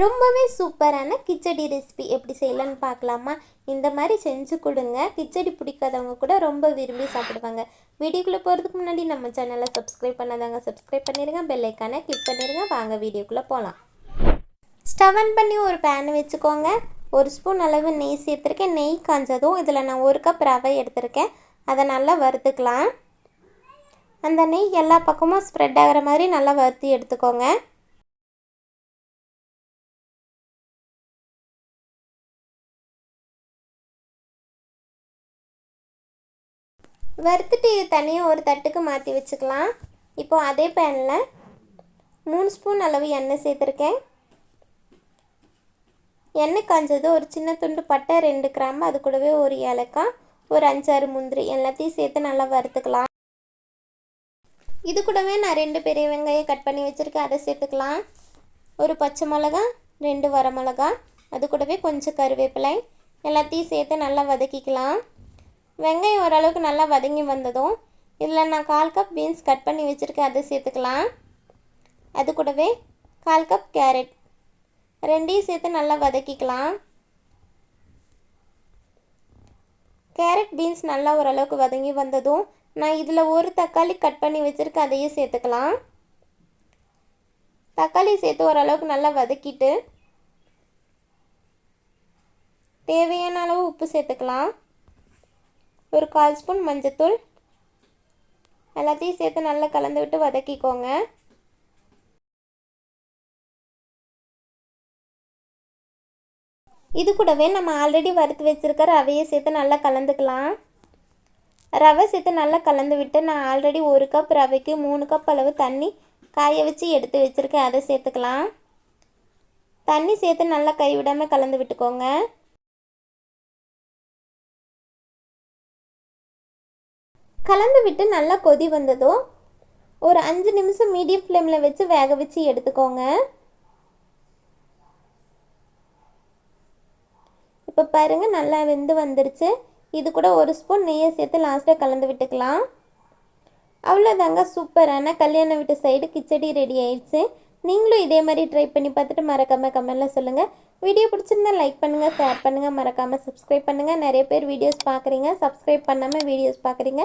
ரொம்பவே சூப்பரான கிச்சடி ரெசிபி எப்படி செய்யலான்னு பார்க்கலாமா? இந்த மாதிரி செஞ்சு கொடுங்க. கிச்சடி பிடிக்காதவங்க கூட ரொம்ப விரும்பி சாப்பிடுவாங்க. வீடியோக்குள்ளே போகிறதுக்கு முன்னாடி நம்ம சேனலை சப்ஸ்கிரைப் பண்ணாதாங்க சப்ஸ்கிரைப் பண்ணிடுங்க பெல்லைக்கான கிளிக் பண்ணிடுங்க வாங்க வீடியோக்குள்ளே போகலாம் ஸ்டவ் ஆன் பண்ணி ஒரு பேன் வச்சுக்கோங்க. ஒரு ஸ்பூன் அளவு நெய் சேர்த்துருக்கேன். நெய் காஞ்சதும் இதில் நான் ஒரு கப் ரவை எடுத்திருக்கேன். அதை நல்லா வறுத்துக்கலாம். அந்த நெய் எல்லா பக்கமும் ஸ்ப்ரெட் ஆகிற மாதிரி நல்லா வறுத்து எடுத்துக்கோங்க. வறுத்துட்டு இது தனியாக ஒரு தட்டுக்கு மாற்றி வச்சுக்கலாம். இப்போ அதே பேனில் மூணு ஸ்பூன் அளவு எண்ணெய் சேர்த்துருக்கேன். எண்ணெய் காஞ்சது ஒரு சின்ன துண்டு பட்டை ரெண்டு கிராம்பு அது கூடவே ஒரு ஏலக்காய் ஒரு அஞ்சாறு முந்திரி எல்லாத்தையும் சேர்த்து நல்லா வறுத்துக்கலாம். இது கூடவே நான் ரெண்டு பெரிய வெங்காயம் கட் பண்ணி வச்சுருக்கேன். அதை சேர்த்துக்கலாம். ஒரு பச்சை மிளகா ரெண்டு வர மிளகா அது கூடவே கொஞ்சம் கருவேப்பிலை எல்லாத்தையும் சேர்த்து நல்லா வதக்கிக்கலாம். வெங்காயம் ஓரளவுக்கு நல்லா வதங்கி வந்ததும் இதில் நான் கால் கப் பீன்ஸ் கட் பண்ணி வச்சுருக்கேன் அதை சேர்த்துக்கலாம். அது கூடவே கால் கப் கேரட் ரெண்டையும் சேர்த்து நல்லா வதக்கிக்கலாம். கேரட் பீன்ஸ் நல்லா ஓரளவுக்கு வதங்கி வந்ததும் நான் இதில் ஒரு தக்காளி கட் பண்ணி வச்சுருக்கேன் அதையும் சேர்த்துக்கலாம். தக்காளி சேர்த்து ஓரளவுக்கு நல்லா வதக்கிட்டு தேவையான அளவு உப்பு சேர்த்துக்கலாம். ஒரு கால் ஸ்பூன் மஞ்சத்தூள். எல்லாத்தையும் சேர்த்து நல்லா கலந்து விட்டு வதக்கிக்கோங்க. இது கூடவே நம்ம ஆல்ரெடி வறுத்து வச்சுருக்க ரவையை சேர்த்து நல்லா கலந்துக்கலாம். ரவை சேர்த்து நல்லா கலந்து விட்டு நான் ஆல்ரெடி ஒரு கப் ரவைக்கு மூணு கப் அளவு தண்ணி காய வச்சு எடுத்து வச்சுருக்கேன். அதை சேர்த்துக்கலாம். தண்ணி சேர்த்து நல்லா கைவிடாமல் கலந்து விட்டுக்கோங்க. கலந்து விட்டு நல்லா கொதி வந்ததும் ஒரு அஞ்சு நிமிஷம் மீடியம் ஃப்ளேமில் வச்சு வேக வச்சு எடுத்துக்கோங்க. இப்போ பாருங்கள் நல்லா வெந்து வந்துருச்சு. இது கூட ஒரு ஸ்பூன் நெய்யை சேர்த்து லாஸ்ட்டாக கலந்து விட்டுக்கலாம். அவ்வளோதாங்க சூப்பரான கல்யாண வீட்டு சைடு கிச்சடி ரெடி ஆயிடுச்சு. நீங்களும் இதே மாதிரி ட்ரை பண்ணி பார்த்துட்டு மறக்காமல் கமெண்டில் சொல்லுங்கள் வீடியோ பிடிச்சிருந்தா லைக் பண்ணுங்கள் ஷேர் பண்ணுங்கள் மறக்காமல் சப்ஸ்கிரைப் பண்ணுங்கள் நிறைய பேர் வீடியோஸ் பார்க்குறீங்க. சப்ஸ்கிரைப் பண்ணாமல் வீடியோஸ் பார்க்குறீங்க.